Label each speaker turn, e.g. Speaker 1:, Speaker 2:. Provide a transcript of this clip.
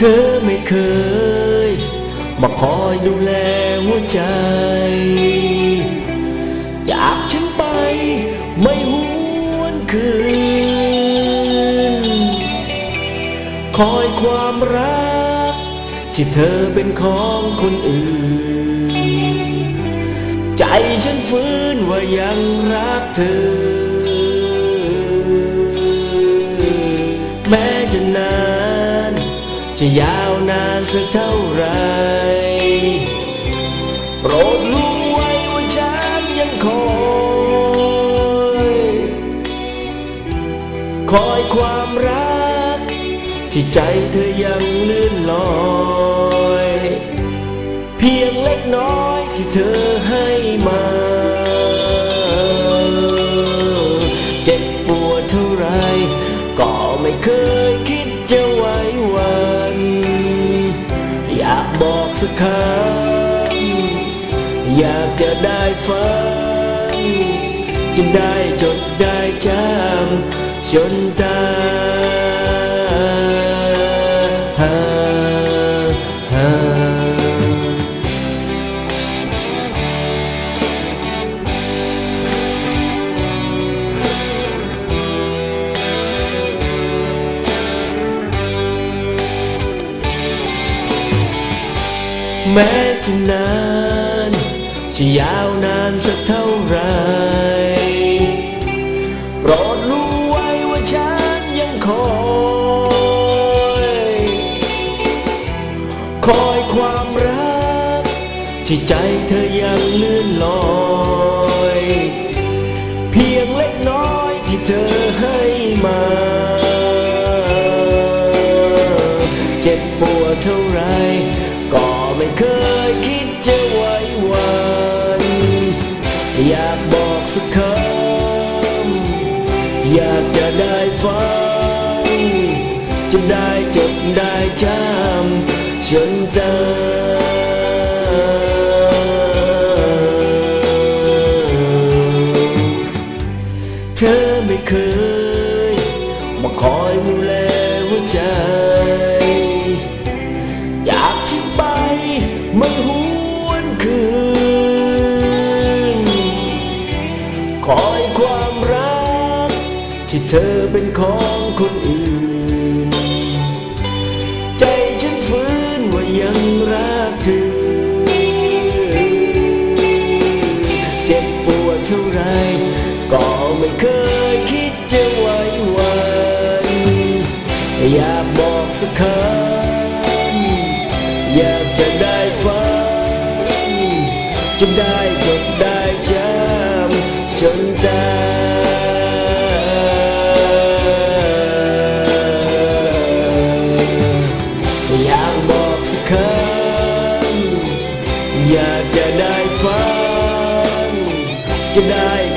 Speaker 1: เธอไม่เคย มาคอยดูแลหัวใจ จากฉันไปไม่หวนคืน คอยความรัก ที่เธอเป็นของคนอื่น ใจฉันฟื้นว่ายังรักเธอ แม้จะนาน จะยาวนานสักเท่าไร โปรดรู้ไว้ว่าฉันยังคอย คอยความรัก ที่ใจเธอยังเลื่อนลอย เพียงเล็กน้อยที่เธอให้มาเจ็บปวดเท่าไร ก็ไม่เคยคิดจะว้วั บอกสักคำอยากจะได้ฟังจะได้จดได้จำจนตาย แม้จะนาน จะยาวนานสักเท่าไร โปรดรู้ไว้ว่าฉันยังคอย คอยความรัก ที่ใจเธอยังเลื่อนลอย เพียงเล็กน้อยที่เธอให้มาเจ็บปวดเท่าไร ก็ไม่เคยคิดจะไว้วันอยากบอกสักคำอยากจะได้ฟังจะได้จดได้จำจนตายเธอไม่เคย มาคอยดูแลหัวใจ ไม่หวนคืน คอยความรัก ที่เธอเป็นของคนอื่น ใจฉันฟื้นว่ายังรักเธอ เจ็บปวดเท่าไร ก็ไม่เคยคิดจะว้วั อยากจะได้ฟังจะได้